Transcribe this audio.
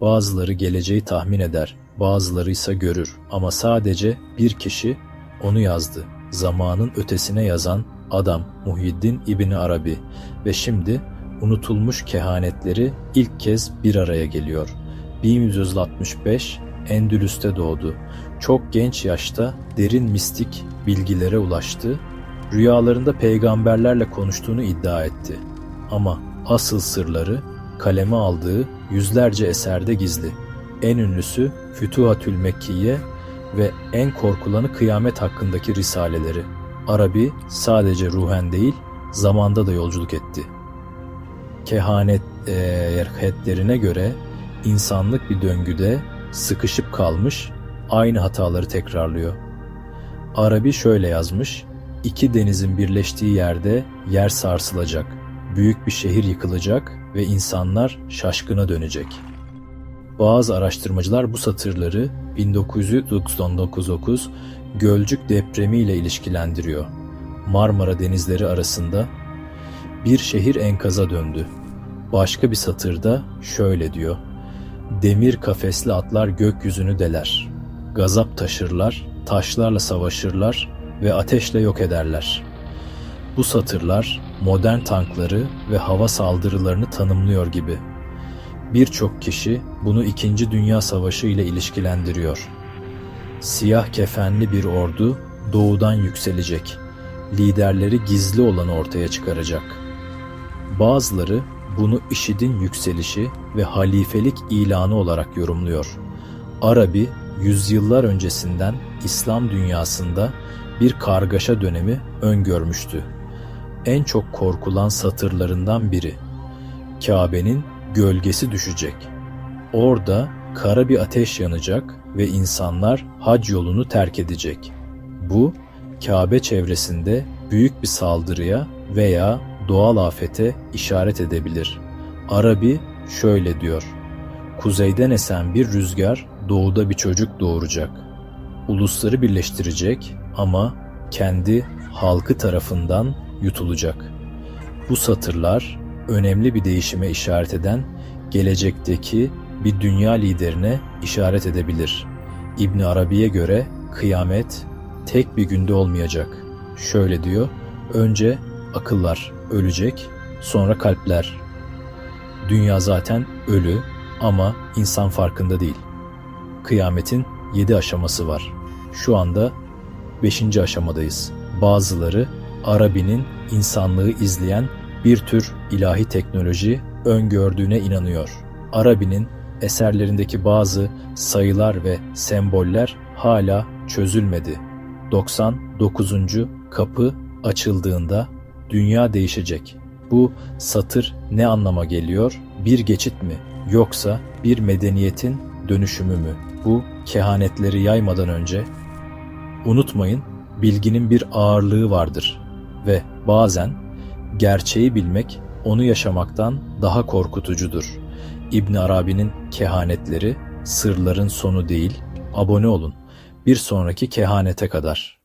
Bazıları geleceği tahmin eder, bazıları ise görür ama sadece bir kişi onu yazdı. Zamanın ötesine yazan adam Muhyiddin İbni Arabi ve şimdi unutulmuş kehanetleri ilk kez bir araya geliyor. 1165 Endülüs'te doğdu. Çok genç yaşta derin mistik bilgilere ulaştı. Rüyalarında peygamberlerle konuştuğunu iddia etti. Ama asıl sırları kaleme aldığı yüzlerce eserde gizli. En ünlüsü Fütuhatül Mekkiye ve en korkulanı kıyamet hakkındaki risaleleri. Arabi sadece ruhen değil, zamanda da yolculuk etti. Kehanet erhetlerine göre insanlık bir döngüde sıkışıp kalmış, aynı hataları tekrarlıyor. Arabi şöyle yazmış, iki denizin birleştiği yerde yer sarsılacak, büyük bir şehir yıkılacak ve insanlar şaşkına dönecek. Bazı araştırmacılar bu satırları 1999 Gölcük depremi ile ilişkilendiriyor. Marmara denizleri arasında bir şehir enkaza döndü. Başka bir satırda şöyle diyor. Demir kafesli atlar gökyüzünü deler. Gazap taşırlar, taşlarla savaşırlar ve ateşle yok ederler. Bu satırlar modern tankları ve hava saldırılarını tanımlıyor gibi. Birçok kişi bunu 2. Dünya Savaşı ile ilişkilendiriyor. Siyah kefenli bir ordu doğudan yükselecek. Liderleri gizli olanı ortaya çıkaracak. Bazıları bunu IŞİD'in yükselişi ve halifelik ilanı olarak yorumluyor. Arabi, yüzyıllar öncesinden İslam dünyasında bir kargaşa dönemi öngörmüştü. En çok korkulan satırlarından biri. Kabe'nin gölgesi düşecek. Orada kara bir ateş yanacak ve insanlar hac yolunu terk edecek. Bu, Kabe çevresinde büyük bir saldırıya veya doğal afete işaret edebilir. Arabi şöyle diyor. Kuzeyden esen bir rüzgar doğuda bir çocuk doğuracak. Ulusları birleştirecek ama kendi halkı tarafından yutulacak. Bu satırlar önemli bir değişime işaret eden gelecekteki bir dünya liderine işaret edebilir. İbn Arabi'ye göre kıyamet tek bir günde olmayacak. Şöyle diyor: Önce akıllar ölecek, sonra kalpler. Dünya zaten ölü ama insan farkında değil. Kıyametin yedi aşaması var. Şu anda beşinci aşamadayız. Bazıları Arabi'nin insanlığı izleyen bir tür ilahi teknoloji öngördüğüne inanıyor. Arabi'nin eserlerindeki bazı sayılar ve semboller hala çözülmedi. 99. kapı açıldığında dünya değişecek. Bu satır ne anlama geliyor? Bir geçit mi yoksa bir medeniyetin dönüşümü mü? Bu kehanetleri yaymadan önce unutmayın bilginin bir ağırlığı vardır ve bazen gerçeği bilmek onu yaşamaktan daha korkutucudur. İbn Arabi'nin kehanetleri sırların sonu değil. Abone olun. Bir sonraki kehanete kadar.